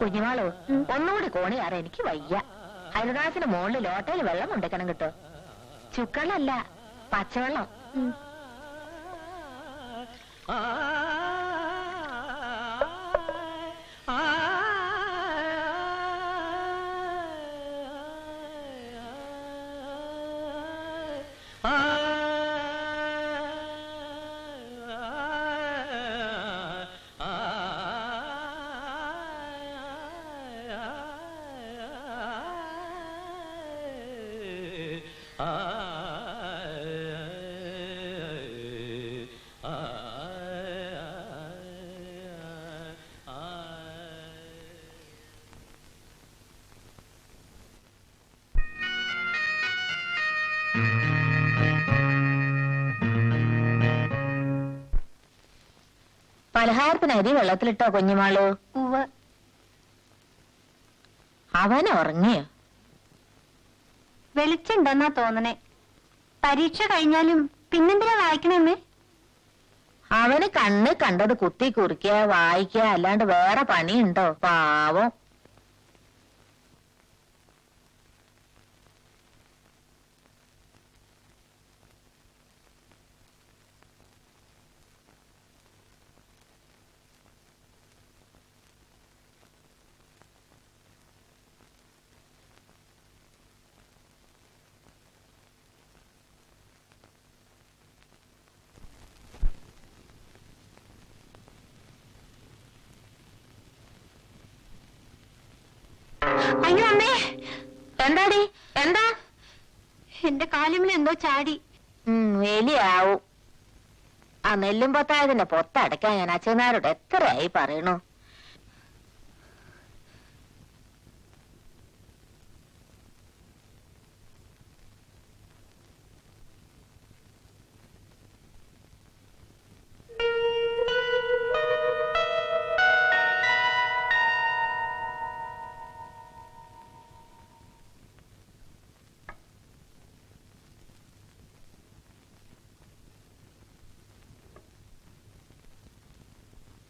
കുഞ്ഞുമാളു ഒന്നുകൂടി കോണിയാറ എനിക്ക് വയ്യ. അയൽവാസിന് മുകളിൽ ലോട്ടയിൽ വെള്ളം ഉണ്ടെക്കണം കിട്ടോ. ചുക്കളല്ല പച്ചവെള്ളം. പലഹാരത്തിന് അരി വെള്ളത്തിലിട്ടോ കുഞ്ഞുമാൾ? അവൻ ഉറങ്ങിയോ? വെളിച്ചുണ്ടെന്നാ തോന്നണേ. പരീക്ഷ കഴിഞ്ഞാലും പിന്നെന്തിനാ വായിക്കണമേ അവന് കണ്ണ് കണ്ടത് കുത്തി കുറിക്കുക വായിക്കുക അല്ലാണ്ട് വേറെ പണിയുണ്ടോ? പാവം. അയ്യോ അമ്മേ. എന്താടി? എന്താ? എന്റെ കാലിമിൽ എന്തോ ചാടി. എലിയാവും. ആ നെല്ലും പൊത്തായതിന്റെ പൊത്തടയ്ക്കാൻ ഞാൻ അച്ഛനാരോട് എത്രയായി പറയണു?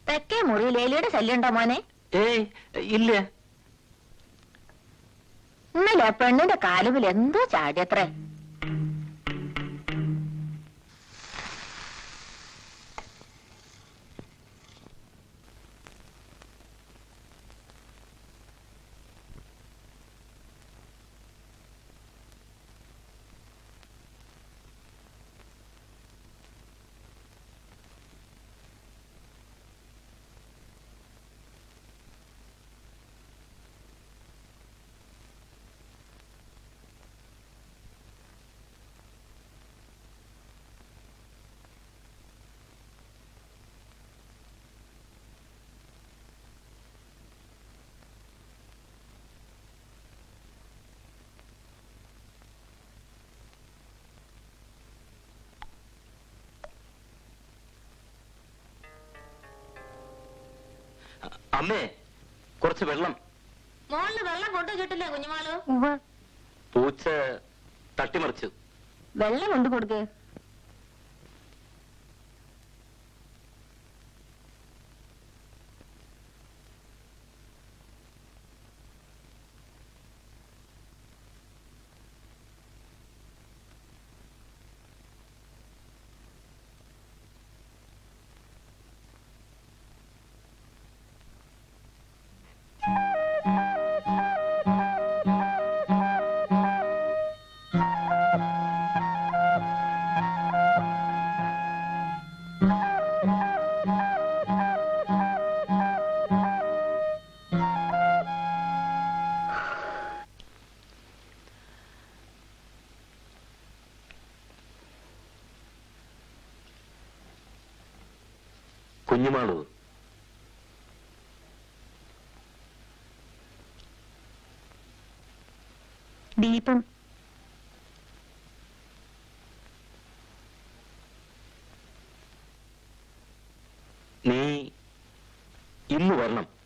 തെക്കേ മുറിയിൽ എലിയുടെ ശല്യമുണ്ടോ മോനെ? ഏയ് ഇല്ല. ഇന്നലെ പെണ്ണിന്റെ കാലുവിൽ എന്തോ ചാടിയത്രേ. അമ്മേ കുറച്ച് വെള്ളം. മോളിൽ വെള്ളം കൊണ്ടുവച്ചിട്ടില്ലേ കുഞ്ഞുമാളു? ഉവ്വ്. പൂച്ച തട്ടിമറിച്ചു. വെള്ളം കൊണ്ടു കൊടുക്കേ. കുഞ്ഞുമാളു. ദീപം. നീ ഇന്ന് വരണം.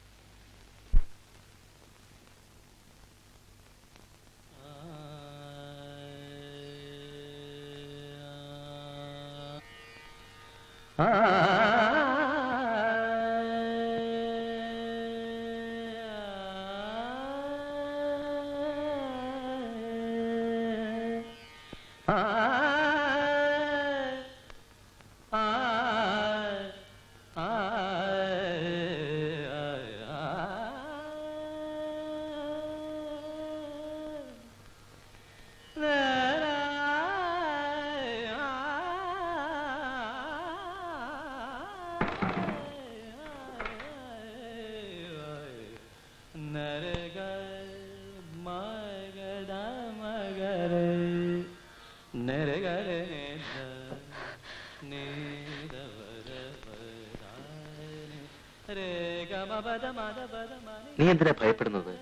നീ എന്തിനാ ഭയപ്പെടുന്നത്?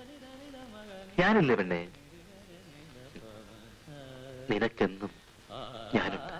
ഞാനില്ലേ പെണ്ണേ? നിനക്കെന്നും ഞാനുണ്ട്.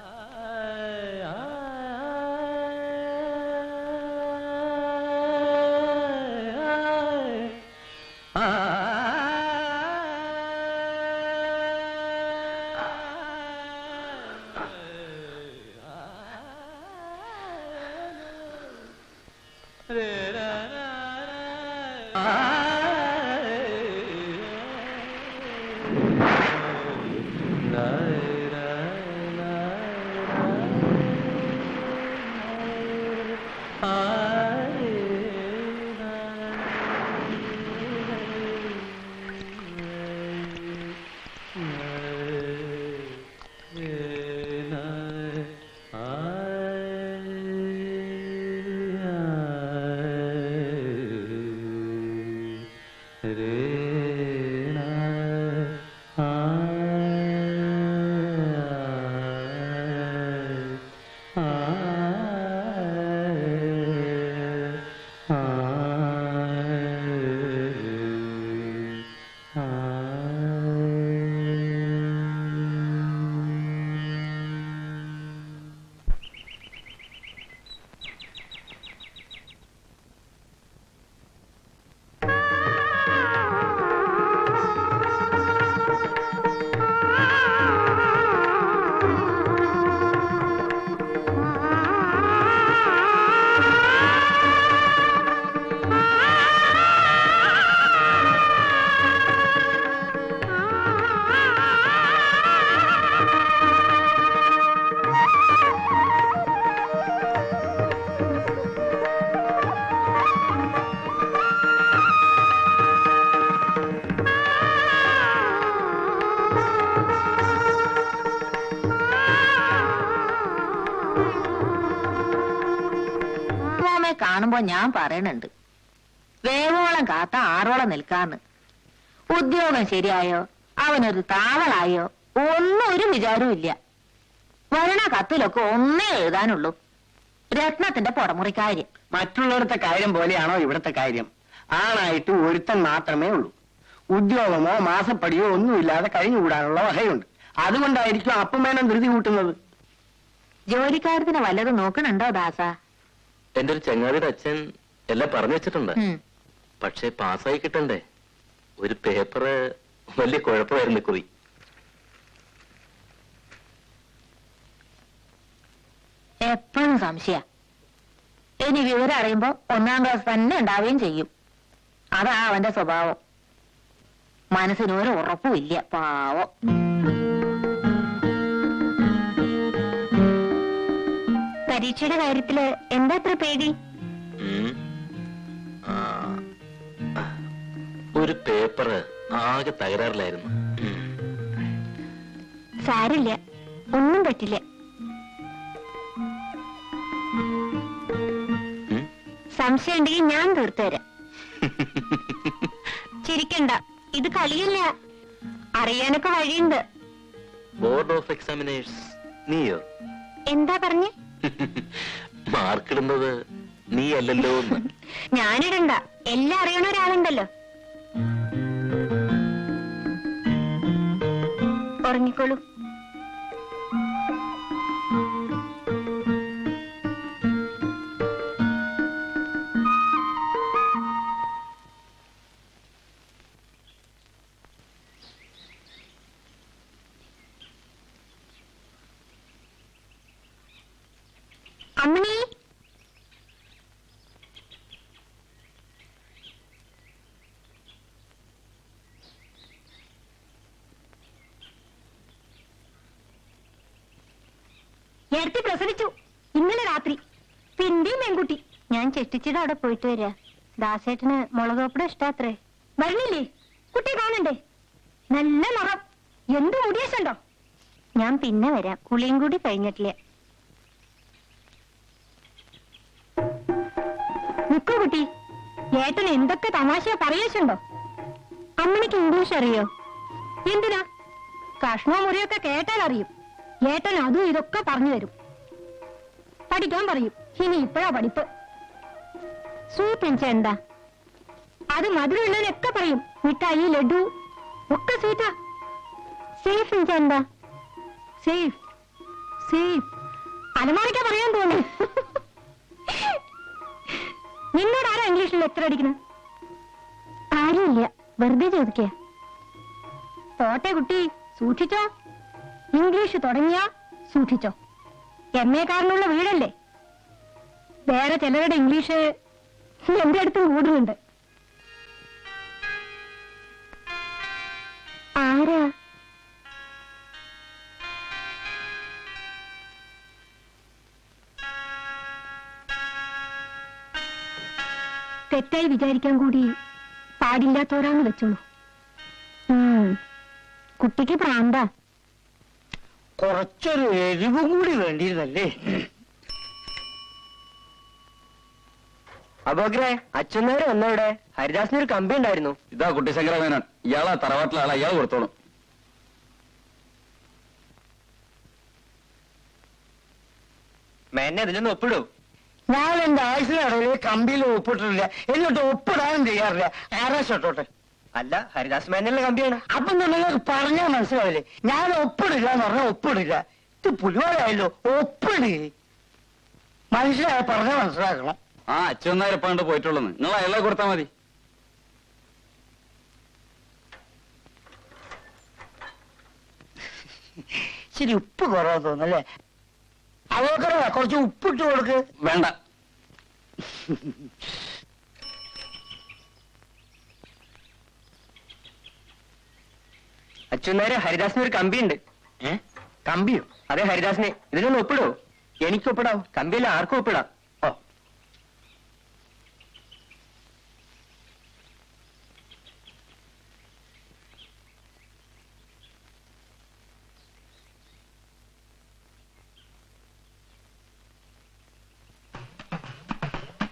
കാണുമ്പോ ഞാൻ പറയണുണ്ട്. വേവോളം കാത്ത ആറോളം നിൽക്കാന്ന്. ഉദ്യോഗം ശരിയായോ? അവനൊരു താവളായോ? ഒന്നും ഒരു വിചാരവും ഇല്ല. വരണ കത്തിലൊക്കെ ഒന്നേ എഴുതാനുള്ളൂ. രത്നത്തിന്റെ പുറമുറിക്കാര്യം മറ്റുള്ളവരുടെ കാര്യം പോലെയാണോ ഇവിടുത്തെ കാര്യം? ആണായിട്ട് ഒരുത്തൻ മാത്രമേ ഉള്ളൂ. ഉദ്യോഗമോ മാസപ്പടിയോ ഒന്നുമില്ലാതെ കഴിഞ്ഞുകൂടാനുള്ള വകയുണ്ട്. അതുകൊണ്ടായിരിക്കും അപ്പമേനം ധൃതി കൂട്ടുന്നത്. ജോലിക്കാരത്തിന് വല്ലതും നോക്കണുണ്ടോ ദാസ? എന്റെ ഒരു ചങ്ങാതിയുടെ അച്ഛൻ എല്ലാം പറഞ്ഞു വെച്ചിട്ടുണ്ട്. പക്ഷെ പാസ്സായി കിട്ടണ്ടേ? ഒരു പേപ്പർ വലിയ കുഴപ്പമായിരുന്നു കുറി. എപ്പോഴും സംശയ. ഇനി വിവരം അറിയുമ്പോ ഒന്നാം ക്ലാസ് തന്നെ ഉണ്ടാവുകയും ചെയ്യും. അതാ അവന്റെ സ്വഭാവം. മനസ്സിനൊരു ഉറപ്പുമില്ല പാവം. പരീക്ഷയുടെ കാര്യത്തിൽ എന്താ അത്ര പേടി? ഒരു പേപ്പർ ആകെ തകരാറിലായിരുന്നു. സാരില്ല. ഒന്നും പറ്റില്ല. സംശയം ഉണ്ടെങ്കിൽ ഞാൻ തീർത്തു തരാം. ചിരിക്കണ്ട. ഇത് കളിയല്ല. അറിയാനൊക്കെ വഴിയുണ്ട്. ബോർഡ് ഓഫ് എക്സാമിനേഴ്സ് നീയോ എന്താ പറഞ്ഞേ? മാർക്കിടുന്നത് നീ അല്ലല്ലോ ഞാനിടണ്ട. എല്ലാം അറിയണ ഒരാളുണ്ടല്ലോ. ഉറങ്ങിക്കോളൂ. നേരത്തെ പ്രസവിച്ചു. ഇന്നലെ രാത്രി. പിന്റെയും പെൺകുട്ടി. ഞാൻ ചെട്ടിച്ചിട അവിടെ പോയിട്ട് വരാ. ദാസേട്ടന് മുളകോപ്പട ഇഷ്ടാത്രേ. വരണില്ലേ കുട്ടി കാണണ്ടേ? നല്ല മുഖം. എന്ത് മുടിയേശണ്ടോ? ഞാൻ പിന്നെ വരാം. കുളിയും കൂടി കഴിഞ്ഞിട്ടില്ല? നിക്കോ കുട്ടി. ഏട്ടൻ എന്തൊക്കെ തമാശ പറയേശുണ്ടോ? അമ്മണിക്ക് ഇംഗ്ലീഷ് അറിയോ? എന്തിനാ? കഷ്ണോ മുറിയൊക്കെ കേട്ടാൽ അറിയും ഏട്ടൻ അതും ഇതൊക്കെ പറഞ്ഞു തരും. പഠിക്കാൻ പറയും. ഇനി ഇപ്പോഴാ പഠിപ്പ്. സ്വീറ്റ് എന്താ? അത് മധുരമുള്ളതിനൊക്കെ പറയും. മിഠായി ലഡു ഒക്കെ സ്വീറ്റാ സേഫ് ഇഞ്ച എന്താ? സേഫ്. സേഫ്. അലമാരയ്ക്കാ പറയാൻ തോന്നി നിന്നോട് ആരാ ഇംഗ്ലീഷിൽ എത്ര അടിക്കണം ആരുമില്ല. വെറുതെ ചോദിക്കുക പോട്ടെ കുട്ടി. സൂക്ഷിച്ചോ. ഇംഗ്ലീഷ് തുടങ്ങിയാ സൂക്ഷിച്ചോ. എം എ കാരനുള്ള വീടല്ലേ? വേറെ ചിലരുടെ ഇംഗ്ലീഷ് എന്റെ അടുത്തും കൂടുന്നുണ്ട്. ആരാ? തെറ്റായി വിചാരിക്കാൻ കൂടി പാടില്ലാത്തവരാന്ന് വെച്ചോളൂ. കുട്ടിക്ക് പ്രാന്താ. കുറച്ചൊരു എരിവും കൂടി വേണ്ടിയിരുന്നല്ലേ? അബോഗ്രേ അച്ഛനേരെ വന്നവിടെ. ഹരിദാസിന് ഒരു കമ്പി ഉണ്ടായിരുന്നു. ഇതാ കുട്ടി ശങ്കരമേനോൻ ഇയാളാ തറവാട്ടിലെ ആളാ. ഇയാൾ കൊടുത്തോളും. മേനെ ഇതിലൊന്ന് ഒപ്പിടൂ. ഞാൻ എന്റെ ആയുസിനിടയിൽ കമ്പിയിൽ ഒപ്പിട്ടിട്ടില്ല. എന്നിട്ട് ഒപ്പിടാനും ചെയ്യാറില്ല ആരാ ഷോട്ടോട്ടെ അല്ല ഹരിദാസ് മേനല്ലേ കമ്പിയാണ്. അപ്പൊ നിങ്ങൾക്ക് പറഞ്ഞാൽ മനസ്സിലാവില്ലേ? ഞാൻ ഒപ്പിടില്ല എന്ന് പറഞ്ഞാൽ ഒപ്പിടില്ല. ഇത് പുലിവാലായല്ലോ ഒപ്പിടി. മനസ്സിലായ പറഞ്ഞാൽ മനസ്സിലാക്കണം. ആ അച്ഛനാരെ പണ്ട് പോയിട്ടുള്ളന്ന്. നിങ്ങൾ അയാളെ കൊടുത്താ മതി. ശരി ഉപ്പ് കുറവാ തോന്നല്ലേ അവക്കറ കുറച്ച് ഉപ്പിട്ട് കൊടുക്ക്. വേണ്ട. അച്ഛനേരെ ഹരിദാസിന് ഒരു കമ്പിയുണ്ട്. ഏ? കമ്പിയോ? അതെ ഹരിദാസിനെ. ഇതിനൊന്ന് ഒപ്പിടോ? എനിക്ക് ഒപ്പിടാം. കമ്പിയല്ല ആർക്കും ഒപ്പിടാം. ഓ.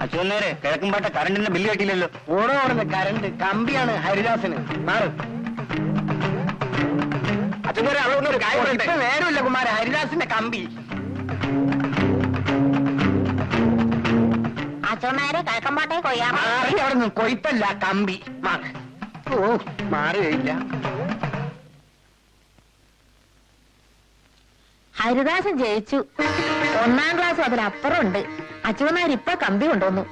അച്ഛനേരെ കിഴക്കുംപാട്ട കറണ്ടിന്റെ ബില്ല് കെട്ടിയില്ലല്ലോ. ഓടോ ഓടുന്ന കറണ്ട് കമ്പിയാണ് ഹരിദാസിന്. മാറ്. അച്ഛനേരെ അവിടെ വന്നൊരു കാര്യം ഇപ്പൊ നേരമില്ല കുമാര ഹരിദാസിന്റെ കമ്പി. അച്ഛന്മാരെ കഴക്കമ്പാട്ടെ കൊയ്യാറാ മാറി അവിടെ നിന്ന് കൊയ്ത്തല്ല കമ്പി. മാറ് ഓ മാറിയില്ല. ഹരിദാസൻ ജയിച്ചു. ഒന്നാം ക്ലാസ് അതിലപ്പുറം ഉണ്ട് അച്ഛന്മാർ ഇപ്പൊ കമ്പി കൊണ്ടുവന്നു.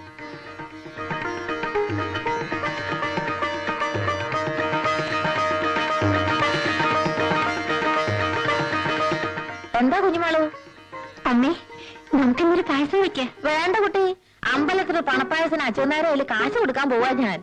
എന്താ കുഞ്ഞുമാളു? അമ്മേ നമുക്കിന്നൊരു പായസം വെക്ക. വേണ്ട കുട്ടി. അമ്പലത്തിൽ പണപ്പായസിന്. അച്ഛന്മാരെ അതിൽ കാശ് കൊടുക്കാൻ പോവാ ഞാൻ.